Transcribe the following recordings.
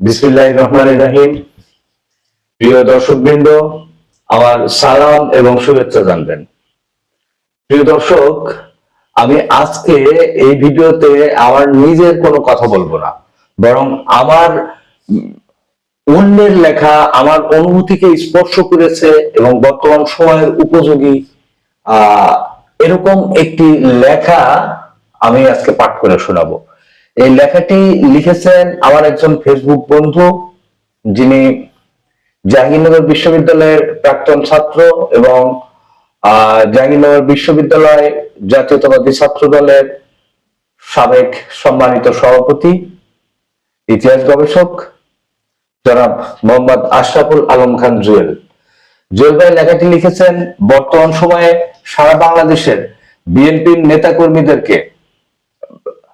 বিসমুল্লাহ রহমান রাহিম। প্রিয় দর্শকবৃন্দ, আমার সালাম এবং শুভেচ্ছা জানবেন। প্রিয় দর্শক, আমি আজকে এই ভিডিওতে আমার নিজের কোনো কথা বলব না, বরং আমার অন্যের লেখা আমার অনুভূতিকে স্পর্শ করেছে এবং বর্তমান সময়ের উপযোগী এরকম একটি লেখা আমি আজকে পাঠ করে শোনাবো। এই লেখাটি লিখেছেন আমার একজন ফেসবুক বন্ধু, যিনি জাহাঙ্গীরনগর বিশ্ববিদ্যালয়ের প্রাক্তন ছাত্র এবং জাহাঙ্গীরনগর বিশ্ববিদ্যালয় জাতীয়তাবাদী ছাত্র দলের সাবেক সম্মানিত সভাপতি, ইতিহাস গবেষক জনাব মোহাম্মদ আশরাফুল আলম খান জুয়েল। জুয়েল ভাই লেখাটি লিখেছেন, বর্তমান সময়ে সারা বাংলাদেশের বিএনপির নেতাকর্মীদেরকে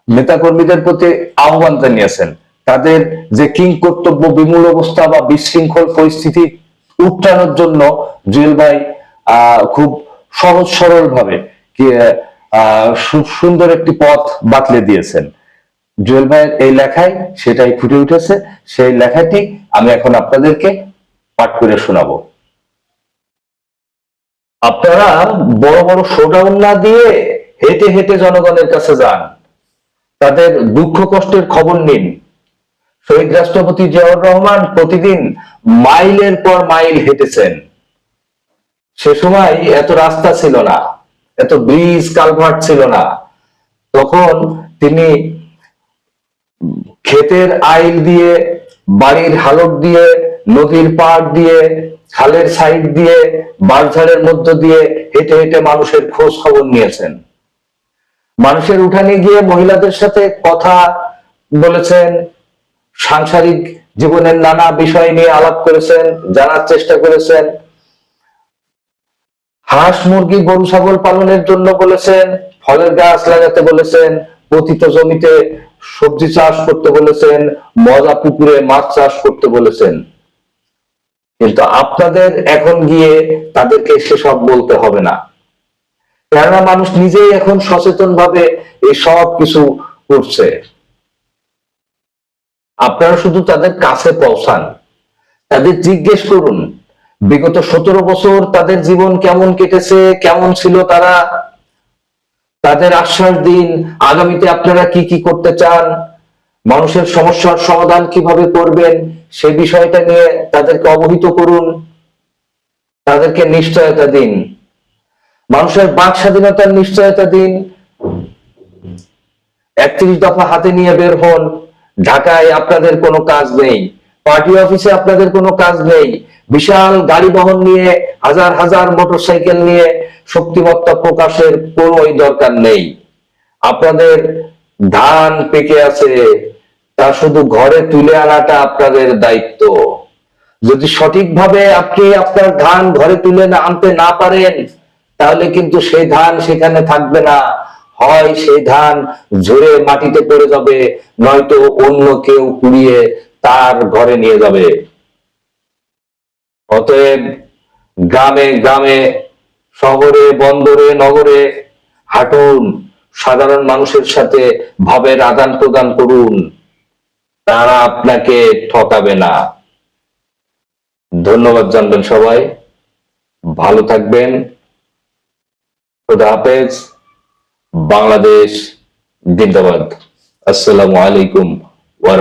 নেতাকর্মীদের প্রতি আহ্বান জানিয়েছেন। তাদের যে কিং কর্তব্য, বিমূল অবস্থা বা বিশৃঙ্খল পরিস্থিতি উত্তরানোর জন্য জুয়েল ভাই খুব সহজ সরল ভাবে সুন্দর একটি পথ বাতলে দিয়েছেন। জুয়েল ভাইয়ের এই লেখায় সেটাই ফুটে উঠেছে। সেই লেখাটি আমি এখন আপনাদেরকে পাঠ করে শোনাবো। আপনারা বড় বড় শোডাউন না দিয়ে হেঁটে হেঁটে জনগণের কাছে যান। তাদের দুঃখ কষ্টের খবর নিন। শহীদ রাষ্ট্রপতি জিয়াউর রহমান প্রতিদিন মাইলের পর মাইল হেঁটেছেন। সে সময় এত রাস্তা ছিল না, এত ব্রিজ কালভার্ট ছিল না। তখন তিনি ক্ষেতের আইল দিয়ে, বাড়ির হালট দিয়ে, নদীর পাড় দিয়ে, খালের সাইড দিয়ে বাঁশঝাড়ের মধ্য দিয়ে হেঁটে হেঁটে মানুষের খোঁজ খবর নিয়েছেন। মানুষের উঠানে গিয়ে মহিলাদের সাথে কথা বলেছেন, সাংসারিক জীবনের নানা বিষয় নিয়ে আলাপ করেছেন, জানার চেষ্টা করেছেন। হাঁস, মুরগি, গরু, ছাগল পালনের জন্য বলেছেন, ফলের গাছ লাগাতে বলেছেন, পতিত জমিতে সবজি চাষ করতে বলেছেন, মজা পুকুরে মাছ চাষ করতে বলেছেন। কিন্তু আপনাদের এখন গিয়ে তাদেরকে সেসব বলতে হবে না। কেননা মানুষ নিজেই এখন সচেতন ভাবে এই সব কিছু করছে। আপনারা শুধু তাদের কাছে পৌঁছান। তাদের জিজ্ঞেস করুন, বিগত সতেরো বছর তাদের জীবন কেমন কেটেছে, কেমন ছিল তারা? তাদের আশ্বাস দিন, আগামীতে আপনারা কি কি করতে চান? মানুষের সমস্যার সমাধান কীভাবে করবেন? সে বিষয়টা নিয়ে তাদেরকে অবহিত করুন। তাদেরকে নিশ্চয়তা দিন। মানুষের বাক স্বাধীনতার নিশ্চয়তা দিন। একত্রিশ দফা হাতে নিয়ে বের হন। ঢাকায় আপনাদের কোনো কাজ নেই। পার্টি অফিসে আপনাদের কোনো কাজ নেই। বিশাল গাড়ি বহন নিয়ে, হাজার হাজার মোটরসাইকেল নিয়ে শক্তিমত্তা প্রকাশের কোনোই দরকার নেই। আপনাদের ধান পেকে আছে, তা শুধু ঘরে তুলে আনাটা আপনাদের দায়িত্ব। যদি সঠিকভাবে আপনি আপনার ধান ঘরে তুলে আনতে না পারেন তাহলে কিন্তু সেই ধান সেখানে থাকবে না। হয় সেই ধান ঝরে মাটিতে পড়ে যাবে, নয়তো অন্য কেউ কুড়িয়ে তার ঘরে নিয়ে যাবে। অতএব গ্রামে গ্রামে, শহরে, বন্দরে, নগরে হাঁটুন, সাধারণ মানুষের সাথে ভাবের আদান প্রদান করুন। তারা আপনাকে ঠকাবে না। ধন্যবাদ জানবেন সবাই। ভালো থাকবেন। খুদা হাফেজ বাংলাদেশ জিন্দাবাদ। আসসালামু আলাইকুম ওয়া